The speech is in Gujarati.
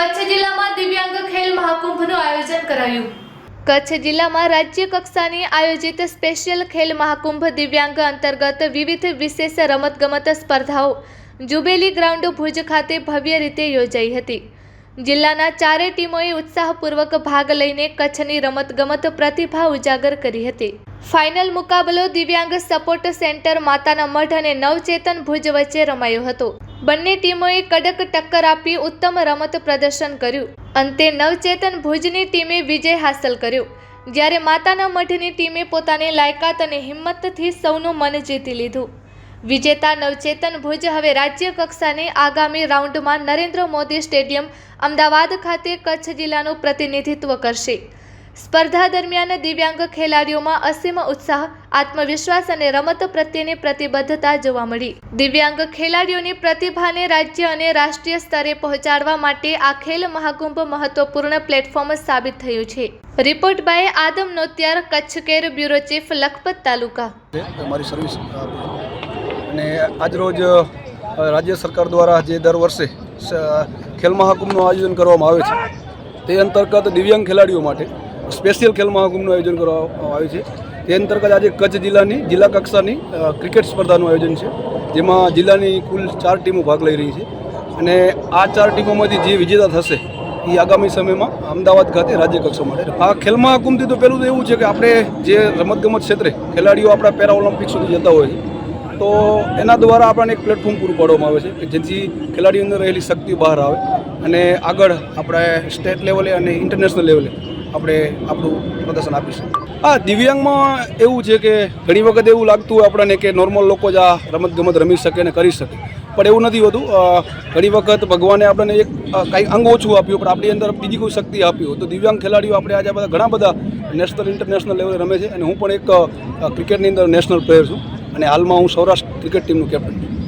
કચ્છ જિલ્લામાં દિવ્યાંગ ખેલ મહાકુંભનું આયોજન કરાયું. કચ્છ જિલ્લામાં રાજ્ય કક્ષાની આયોજિત સ્પેશિયલ ખેલ મહાકુંભ દિવ્યાંગ અંતર્ગત વિવિધ વિશેષ રમતગમત સ્પર્ધાઓ જુબેલી ગ્રાઉન્ડ ભુજ ખાતે ભવ્ય રીતે યોજાઈ હતી. જિલ્લાના ચારેય ટીમોએ ઉત્સાહપૂર્વક ભાગ લઈને કચ્છની રમતગમત પ્રતિભા ઉજાગર કરી હતી. ફાઇનલ મુકાબલો દિવ્યાંગ સપોર્ટ સેન્ટર માતાના મઢ અને નવચેતન ભુજ વચ્ચે રમાયો હતો. બંને ટીમોએ કડક ટક્કર આપી ઉત્તમ રમત પ્રદર્શન કર્યું. અંતે નવચેતન ભુજની ટીમે વિજય હાંસલ કર્યો. જ્યારે માતાના મઢની ટીમે પોતાની લાયકાત અને હિંમતથી સૌનું મન જીતી લીધું. વિજેતા નવચેતન ભુજ હવે રાજ્ય કક્ષાની આગામી રાઉન્ડમાં નરેન્દ્ર મોદી સ્ટેડિયમ, અમદાવાદ ખાતે કચ્છ જિલ્લાનું પ્રતિનિધિત્વ કરશે. સ્પર્ધા દરમિયાન દિવ્યાંગ ખેલાડીઓમાં અસીમ ઉત્સાહ, આત્મવિશ્વાસ અને રમત પ્રત્યેની પ્રતિબદ્ધતા જોવા મળી. દિવ્યાંગ ખેલાડીઓની પ્રતિભાને રાજ્ય અને રાષ્ટ્રીય સ્તરે પહોંચાડવા માટે આ ખેલ મહાકુંભ મહત્વપૂર્ણ પ્લેટફોર્મ સાબિત થયું છે. Report by Adam Notyar Kutch care bureau chief, Lakhpat તાલુકા. છે સર્વિસ, અને આજરોજ રાજ્ય સરકાર દ્વારા જે દર વર્ષે ખેલ મહાકુંભનું આયોજન કરવામાં આવે છે, તે અંતર્ગત દિવ્યાંગ ખેલાડીઓ માટે સ્પેશિયલ ખેલ મહાકુંભનું આયોજન કરવામાં આવે છે. તે અંતર્ગત આજે કચ્છ જિલ્લાની, જિલ્લા કક્ષાની ક્રિકેટ સ્પર્ધાનું આયોજન છે, જેમાં જિલ્લાની કુલ ચાર ટીમો ભાગ લઈ રહી છે. અને આ ચાર ટીમોમાંથી જે વિજેતા થશે, એ આગામી સમયમાં અમદાવાદ ખાતે રાજ્ય કક્ષા માટે. આ ખેલ મહાકુંભથી તો પહેલું તો એવું છે કે આપણે જે રમતગમત ક્ષેત્રે ખેલાડીઓ આપણા પેરા ઓલિમ્પિક સુધી જતા હોય છે, તો એના દ્વારા આપણને એક પ્લેટફોર્મ પૂરું પાડવામાં આવે છે, કે જેથી ખેલાડીઓ અંદર રહેલી શક્તિ બહાર આવે અને આગળ આપણે સ્ટેટ લેવલે અને ઇન્ટરનેશનલ લેવલે આપણે આપણું પ્રદર્શન આપીશું. હા દિવ્યાંગમાં એવું છે કે ઘણી વખત એવું લાગતું હોય આપણને કે નોર્મલ લોકો જ આ રમતગમત રમી શકે અને કરી શકે. પણ એવું નથી હોતું. ઘણી વખત ભગવાને આપણને એક અ, અંગ ઓછું આપ્યું પણ આપણી અંદર બીજી કોઈ શક્તિ આપી તો દિવ્યાંગ ખેલાડીઓ આપણે આજે બધા ઘણા બધા નેશનલ ઇન્ટરનેશનલ લેવલે રમે છે. અને હું પણ એક ક્રિકેટની અંદર નેશનલ પ્લેયર છું. અને હાલમાં હું સૌરાષ્ટ્ર ક્રિકેટ ટીમનું કેપ્ટન છું.